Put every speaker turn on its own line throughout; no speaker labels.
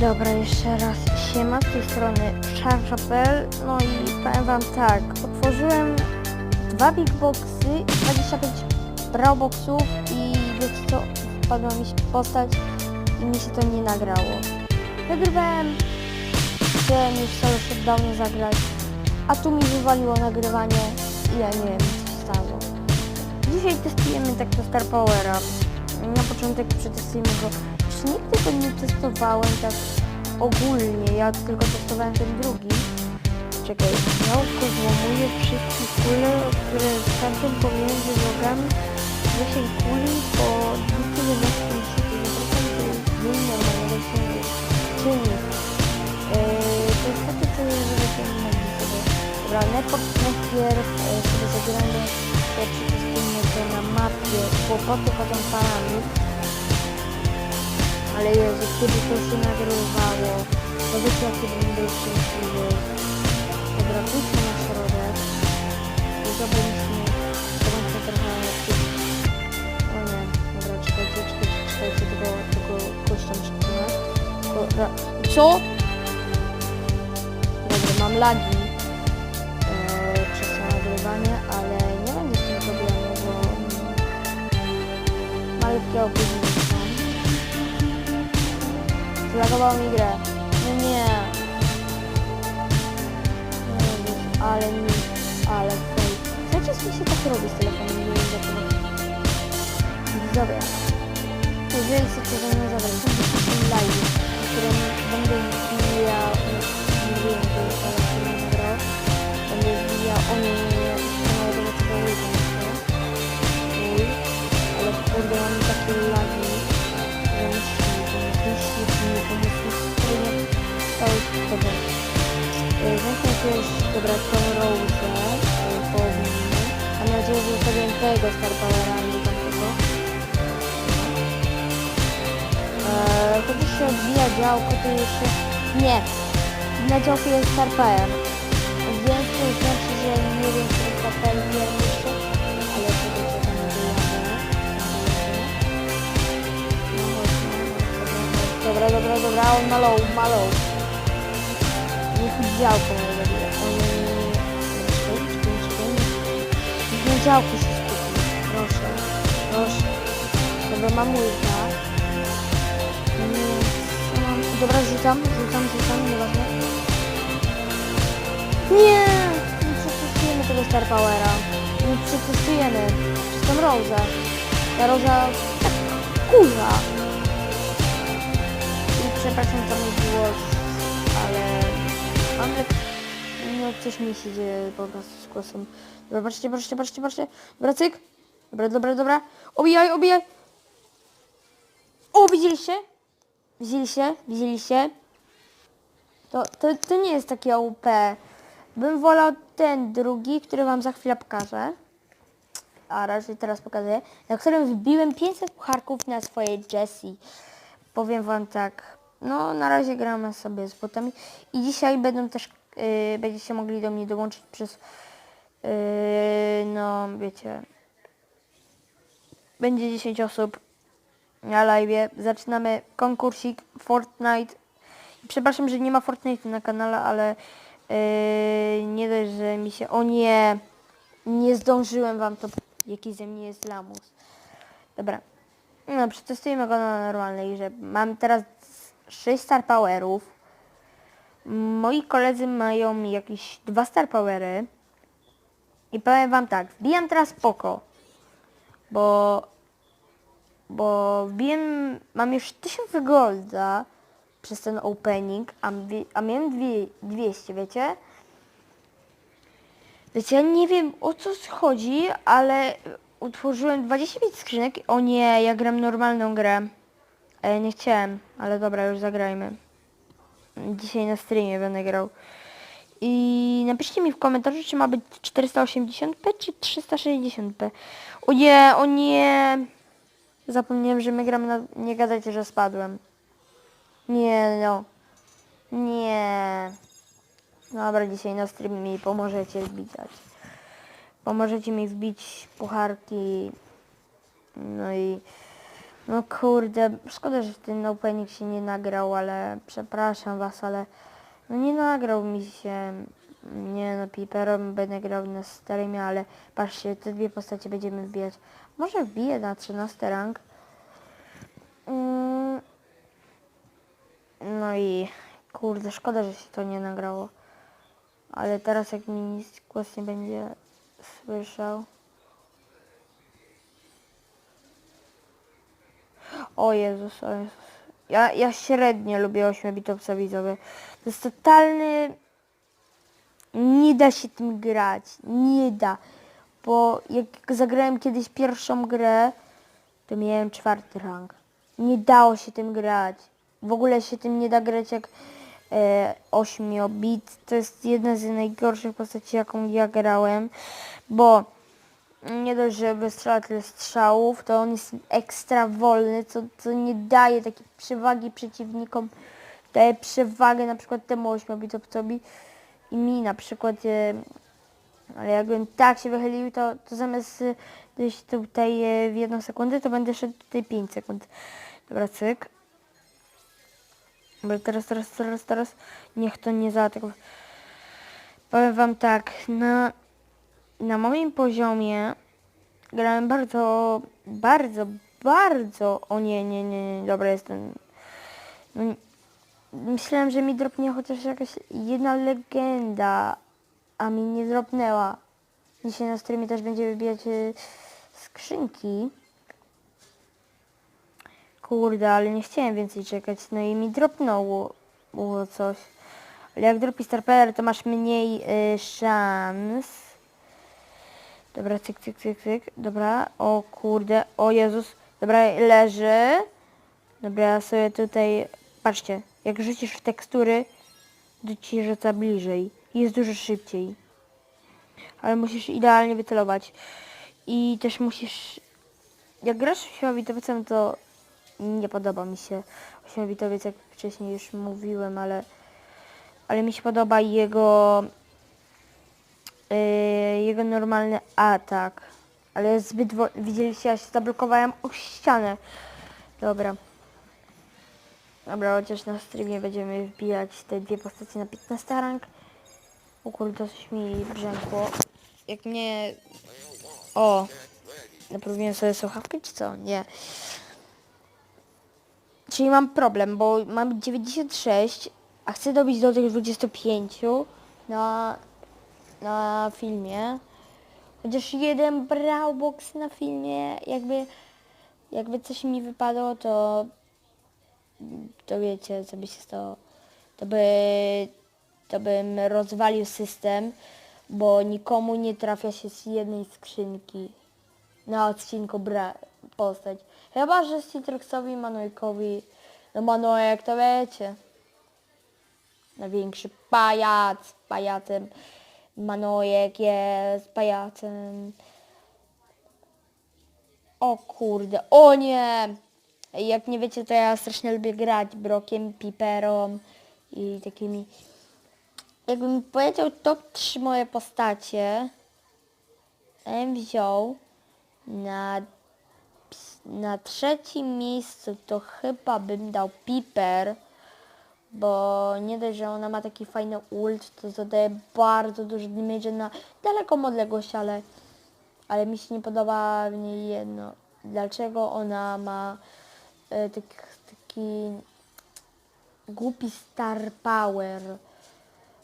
Dobra, jeszcze raz siema z tej strony Charchapel. No i powiem wam tak, otworzyłem dwa big boxy i 25 brawl boxów i wiecie co, wpadła mi się postać i mi się to nie nagrało. Nagrywałem, chciałem już solo shutdownie zagrać, a tu mi wywaliło nagrywanie i ja nie wiem co stało. Dzisiaj testujemy tak to Star Powera. Na początek przetestujemy go. Nigdy go nie testowałem tak ogólnie. Ja tylko testowałem ten drugi. Czekaj, nauko złamuje wszystkie kule, które skaczą pomiędzy nogami. Zasięg kuli po 211 to jest dzień normalnego ciągu. Czynnik. To jest takie, co nie mogli sobie. Dobra, najpierw, yy, sobie zagramy te to na mapie kłopoty chodzą parami. Ale Jezu, kiedy to się nagrywało, to wiecie jaki będę szczęśliwy. Dobra, pójdźmy na środek. I zobaczymy, to będzie trochę... O nie, dobra, czekajcie, czekajcie, czekajcie, tego, tego kością. Dobra, co? Dobra, mam lagi e, przez nagrywanie, ale nie będzie z tym problemu, bo malutkie opóźnienie są. Zlagowało mi grę. No nie. Nie wiem, ale mi, ale fej. Cały czas mi się tak robi z telefonem, nie wiem dlaczego. Widzowie, jeżeli chcecie ze mną zabrać, to jest taki live, w którym będę wbijał, nie wiem, to jest ale który nie nagrał, będę wbijał o nie, kanał do tego ale kurde, mam takie lagi, tego. Zamknę też, dobra, tą Rose, powinny, mam nadzieję, że sobie tego Star Powera, nie tamtego. Eee, kiedy się odbija działko, to jeszcze... Nie! Na działku jest StarPM. Więc to znaczy, że nie wiem, czy StarPM wiem jeszcze, ale to będzie tam wyjadę. Dobra, dobra, dobra, on ma low. Czekaj, czekaj, czekaj. Niech na działku się skupi. Proszę, proszę. Dobra, mam. Nie, co mam? Dobra, rzucam, rzucam, rzucam, nieważne. Nie! Nie przetestujemy tego Star Powera. Nie przetestujemy. Przez tą Rozę. Ta Roza kurwa. I przepraszam za mój głos, ale No coś mi się dzieje po prostu z głosem. Dobra, patrzcie, patrzcie, patrzcie, patrzcie. Dobra, cyk. Dobra, dobra, dobra. Obijaj, obijaj. O, widzieliście? Widzieliście? Widzieliście? To, to, to nie jest takie OP. Bym wolał ten drugi, który wam za chwilę pokażę. A raczej teraz pokazuję. Na którym wbiłem 500 pucharków na swojej Jessie. Powiem wam tak. No, na razie gramy sobie z botami. I dzisiaj będą też, yy, będziecie mogli do mnie dołączyć przez, yy, no, wiecie, będzie 10 osób na live. Zaczynamy konkursik Fortnite. Przepraszam, że nie ma Fortnite na kanale, ale yy, nie dość, że mi się... O nie! Nie zdążyłem wam to... Jaki ze mnie jest lamus. Dobra. No, przetestujemy go na normalnej grze. Mam teraz 6 Star Powerów. Moi koledzy mają jakieś dwa Star Powery. I powiem wam tak, wbijam teraz Poko. Bo bo wiem, mam już 1000 golda przez ten opening, a, a miałem dwie, 200, wiecie? Wiecie, ja nie wiem o co chodzi, ale utworzyłem 25 skrzynek. O nie, ja gram normalną grę. Ja nie chciałem, ale dobra, już zagrajmy. Dzisiaj na streamie będę grał. I napiszcie mi w komentarzu, czy ma być 480p czy 360p. O nie, o nie. Zapomniałem, że my gramy na... Nie gadajcie, że spadłem. Nie no. Nie. Dobra, dzisiaj na streamie mi pomożecie wbitać. Pomożecie mi wbić pucharki. No i No kurde, szkoda, że ten opening się nie nagrał, ale przepraszam was, ale no nie nagrał mi się. Nie no, Piperem będę grał na starymie, ale patrzcie, te dwie postacie będziemy wbijać. Może wbiję na 13 rank. Mm. No i kurde, szkoda, że się to nie nagrało. Ale teraz jak mi nic głos nie będzie słyszał. O Jezus, o Jezus. Ja, ja średnio lubię 8-bitowca widzowie. To jest totalny... Nie da się tym grać. Nie da. Bo jak zagrałem kiedyś pierwszą grę, to miałem czwarty rank. Nie dało się tym grać. W ogóle się tym nie da grać jak e, 8-bit. To jest jedna z najgorszych postaci, jaką ja grałem. Bo nie dość, że wystrzela tyle strzałów, to on jest ekstra wolny, co, co nie daje takiej przewagi przeciwnikom. Daje przewagę na przykład temu ośmiobitowcowi i mi na przykład. E, ale jakbym tak się wychylił, to, to zamiast e, dojść tutaj e, w jedną sekundę, to będę szedł tutaj 5 sekund. Dobra, cyk. Bo teraz, teraz, teraz, teraz niech to nie zaatakuje. Powiem wam tak, na na moim poziomie grałem bardzo, bardzo, bardzo... O nie, nie, nie, nie dobra jestem. No, myślałem, że mi dropnie chociaż jakaś jedna legenda, a mi nie dropnęła. Dzisiaj na streamie też będzie wybijać y, skrzynki. Kurde, ale nie chciałem więcej czekać. No i mi dropnęło było coś. Ale jak dropi Star Player, to masz mniej y, szans. Dobra, cyk, cyk, cyk, cyk. Dobra, o kurde, o Jezus. Dobra, leży. Dobra, ja sobie tutaj, patrzcie, jak rzucisz w tekstury, to ci rzuca bliżej. Jest dużo szybciej. Ale musisz idealnie wycelować. I też musisz, jak grasz ośmiobitowcem, to nie podoba mi się ośmiobitowiec, jak wcześniej już mówiłem, ale, ale mi się podoba jego jego normalny atak. Ale zbyt Widzieliście, ja się zablokowałem o ścianę. Dobra. Dobra, chociaż na streamie będziemy wbijać te dwie postacie na 15 rank. O kurde, coś mi brzękło. Jak mnie... O! Naprawiłem sobie słuchawkę, czy co? Nie. Czyli mam problem, bo mam 96, a chcę dobić do tych 25 na na filmie. Chociaż jeden brawlbox na filmie, jakby, jakby coś mi wypadło, to to wiecie, co by się stało. To by, to bym rozwalił system, bo nikomu nie trafia się z jednej skrzynki na odcinku bra postać. Chyba, że Citroxowi, Manojkowi, no Manojek to wiecie. Największy pajac, pajacem. Manojek jest pajacem. O kurde, o nie! Jak nie wiecie, to ja strasznie lubię grać Brokiem, Piperą i takimi... Jakbym powiedział top 3 moje postacie, bym wziął na, na trzecim miejscu to chyba bym dał Piper, bo nie dość, że ona ma taki fajny ult, to zadaje bardzo duży damage na daleką odległość, ale, ale mi się nie podoba w niej jedno. Dlaczego ona ma e, tak, taki głupi star power?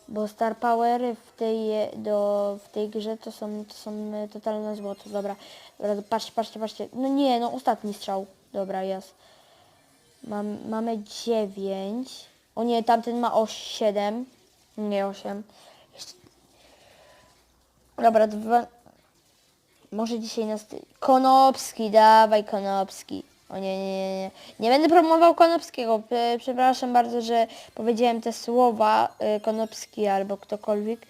Bo star powery w tej, do, w tej grze to są, to są e, totalne złoto. Dobra, dobra, patrzcie, patrzcie, patrzcie. No nie, no ostatni strzał. Dobra, jest. Mam, mamy 9. O nie, tamten ma o 7. Nie 8. Jeszcze... Dobra, dwa... Może dzisiaj nas... Konopski, dawaj Konopski. O nie, nie, nie, nie. Nie będę promował Konopskiego. Przepraszam bardzo, że powiedziałem te słowa y, Konopski albo ktokolwiek.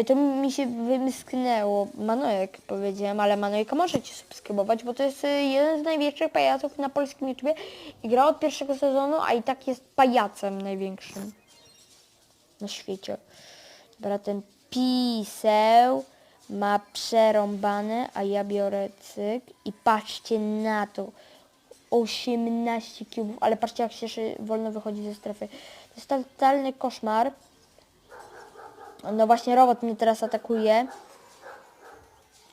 Y, To mi się wymsknęło. Manojek powiedziałem, ale Manojka możecie subskrybować, bo to jest y, jeden z największych pajaców na polskim YouTubie i gra od pierwszego sezonu, a i tak jest pajacem największym na świecie. Dobra, ten piseł ma przerąbane, a ja biorę cyk i patrzcie na to. 18 cubów, ale patrzcie jak się wolno wychodzi ze strefy. To jest totalny koszmar. No właśnie robot mnie teraz atakuje.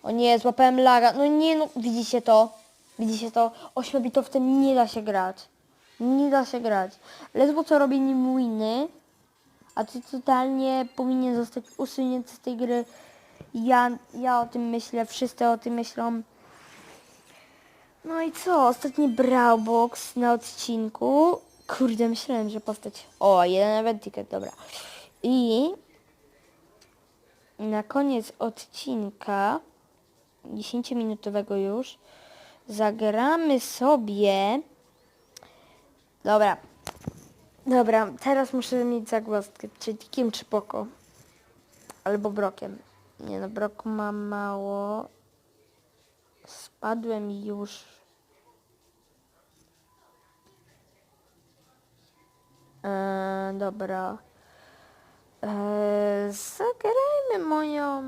O nie, złapałem laga. No nie no, widzicie to? Widzicie to? Ośmiobitowcem nie da się grać. Nie da się grać. Ledwo co robi nim winy, a ty totalnie powinien zostać usunięty z tej gry. Ja, ja o tym myślę, wszyscy o tym myślą. No i co? Ostatni Browbox na odcinku. Kurde, myślałem, że postać... O, jeden event ticket, dobra. I na koniec odcinka, 10-minutowego już, zagramy sobie... Dobra. Dobra, teraz muszę mieć zagwozdkę, czy Tikiem, czy Poko. Albo Brokiem. Nie no, Broku ma mało. Spadłem już. Eee, dobra. Eee, zagrajmy moją...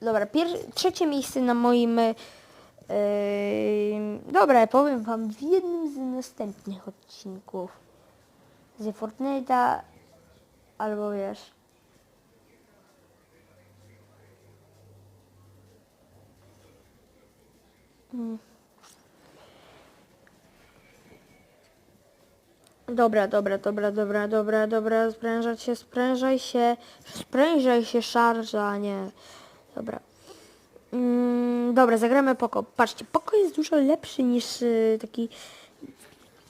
Dobra, trzecie miejsce na moim... Eee, dobra, powiem wam w jednym z następnych odcinków. Z Fortnite'a albo wiesz... Dobra, dobra, dobra, dobra, dobra, dobra, sprężać się, sprężaj się, sprężaj się, szarża, nie. Dobra. Mm, dobra, zagramy Poko. Patrzcie, Poko jest dużo lepszy niż y, taki,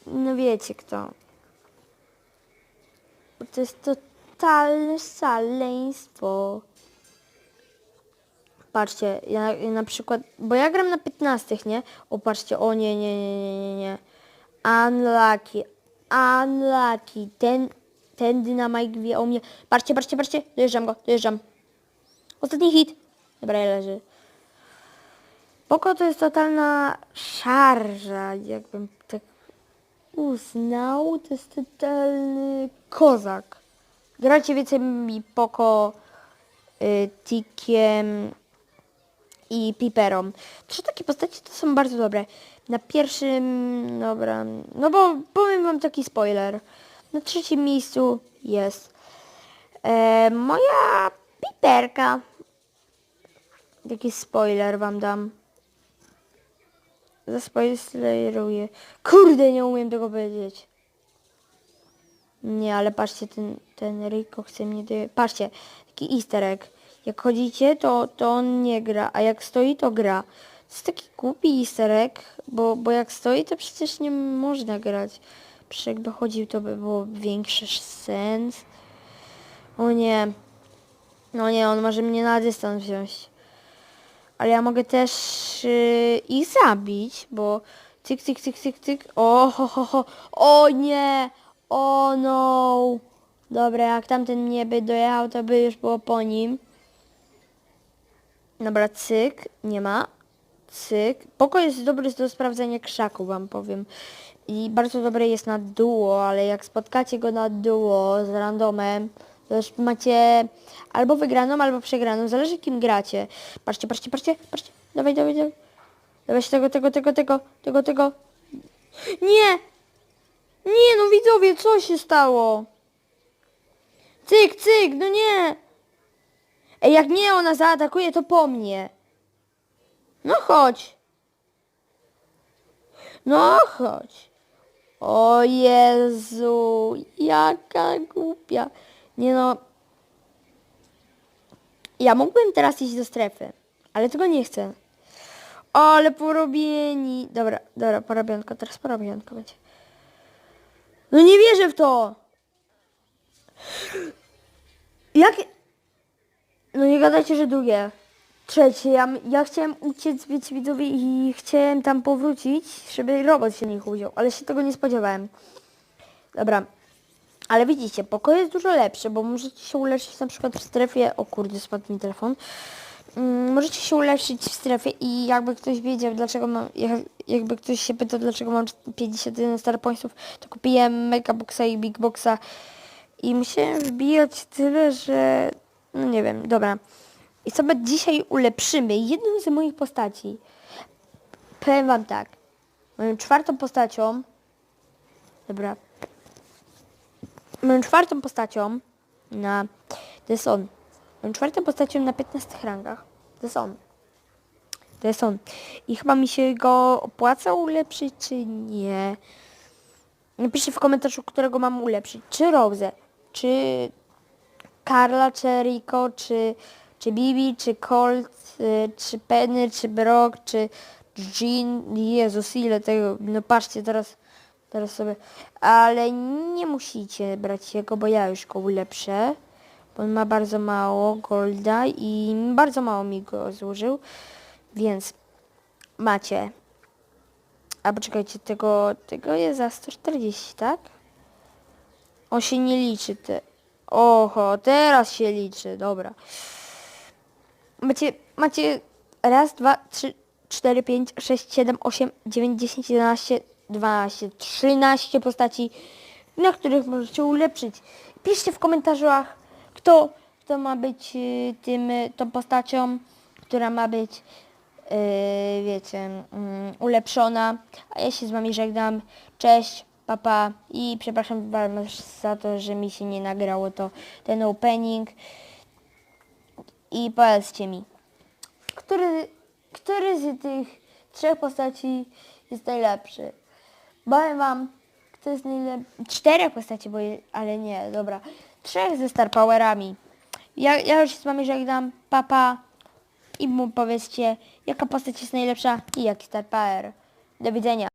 no wiecie kto. Bo To jest totalne szaleństwo. Patrzcie, ja, na przykład, bo ja gram na 15, nie? O, patrzcie, o nie, nie, nie, nie, nie, nie. Unlucky, unlucky. Ten, ten dynamite wie o mnie. Patrzcie, patrzcie, patrzcie, dojeżdżam go, dojeżdżam. Ostatni hit. Dobra, ja leży. Poko to jest totalna szarża, jakbym tak uznał. To jest totalny kozak. Gracie więcej mi Poko, y, Tikiem i Piperą. Trzy takie postacie to są bardzo dobre. Na pierwszym, dobra, no bo powiem wam taki spoiler. Na trzecim miejscu jest e, moja Piperka. Taki spoiler wam dam. Zaspoileruję. Kurde, nie umiem tego powiedzieć. Nie, ale patrzcie, ten, ten Rico chce mnie. Patrzcie, taki easter egg. Jak chodzicie, to, to on nie gra, a jak stoi, to gra. Jest taki głupi easter egg, bo, bo jak stoi, to przecież nie można grać. Przecież jakby chodził, to by było większy sens. O nie. No nie, on może mnie na dystans wziąć. Ale ja mogę też yy, ich zabić, bo cyk, cyk, cyk, cyk, cyk. O, ho, ho, ho. O nie! O no! Dobra, jak tamten mnie by dojechał, to by już było po nim. Dobra, cyk, nie ma. Cyk. Poko jest dobry do sprawdzenia krzaku, wam powiem. I bardzo dobry jest na duo, ale jak spotkacie go na duo z randomem, to już macie albo wygraną, albo przegraną. Zależy kim gracie. Patrzcie, patrzcie, patrzcie, patrzcie. Dawaj, dawaj, dawaj. Dawaj się tego, tego, tego, tego, tego, tego. Nie! Nie, no widzowie, co się stało? Cyk, cyk, no nie! Ej, jak mnie ona zaatakuje, to po mnie. No chodź. No chodź. O Jezu, jaka głupia. Nie no. Ja mógłbym teraz iść do strefy, ale tego nie chcę. Ale porobieni. Dobra, dobra, porobionko, teraz porobionko będzie. No nie wierzę w to. Jak... No nie gadajcie, że drugie. Trzecie, ja, ja chciałem uciec, wiecie widzowie, i chciałem tam powrócić, żeby robot się nie udział, ale się tego nie spodziewałem. Dobra. Ale widzicie, pokój jest dużo lepszy, bo możecie się uleczyć na przykład w strefie... O kurde, spadł mi telefon. Mm, możecie się uleczyć w strefie i jakby ktoś wiedział, dlaczego mam... jak- Jakby ktoś się pytał, dlaczego mam 51 star pointsów, to kupiłem Megaboxa i Big Boxa i musiałem wbijać tyle, że... No nie wiem, dobra. I sobie dzisiaj ulepszymy jedną z moich postaci. Powiem wam tak. Moją czwartą postacią... Dobra. Moją czwartą postacią na... To jest on. Moją czwartą postacią na 15 rangach. To jest on. To jest on. I chyba mi się go opłaca ulepszyć, czy nie. Napiszcie w komentarzu, którego mam ulepszyć. Czy Rose, czy Karla, czy Rico, czy, czy Bibi, czy Colt, y, czy Penny, czy Brock, czy Jean. Jezus, ile tego. No patrzcie, teraz, teraz sobie. Ale nie musicie brać jego, bo ja już go ulepszę. Bo on ma bardzo mało golda i bardzo mało mi go złożył. Więc macie. A poczekajcie, tego, tego jest za 140, tak? On się nie liczy. Te... Oho, teraz się liczy, dobra. Macie, macie raz, dwa, trzy, cztery, pięć, sześć, siedem, osiem, dziewięć, dziesięć, jedenaście, dwanaście, trzynaście postaci, na których możecie ulepszyć. Piszcie w komentarzach, kto, kto ma być y, tym, y, tą postacią, która ma być yy, wiecie, mm, ulepszona. A ja się z wami żegnam. Cześć, papa i przepraszam bardzo za to, że mi się nie nagrało to ten opening. I powiedzcie mi, który, który z tych trzech postaci jest najlepszy? Powiem wam, kto jest najlepszy. Czterech postaci, bo je, ale nie, dobra. Trzech ze Star Powerami. Ja, ja już się z wami żegnam. Papa i mu powiedzcie, jaka postać jest najlepsza i jaki Star Power. Do widzenia.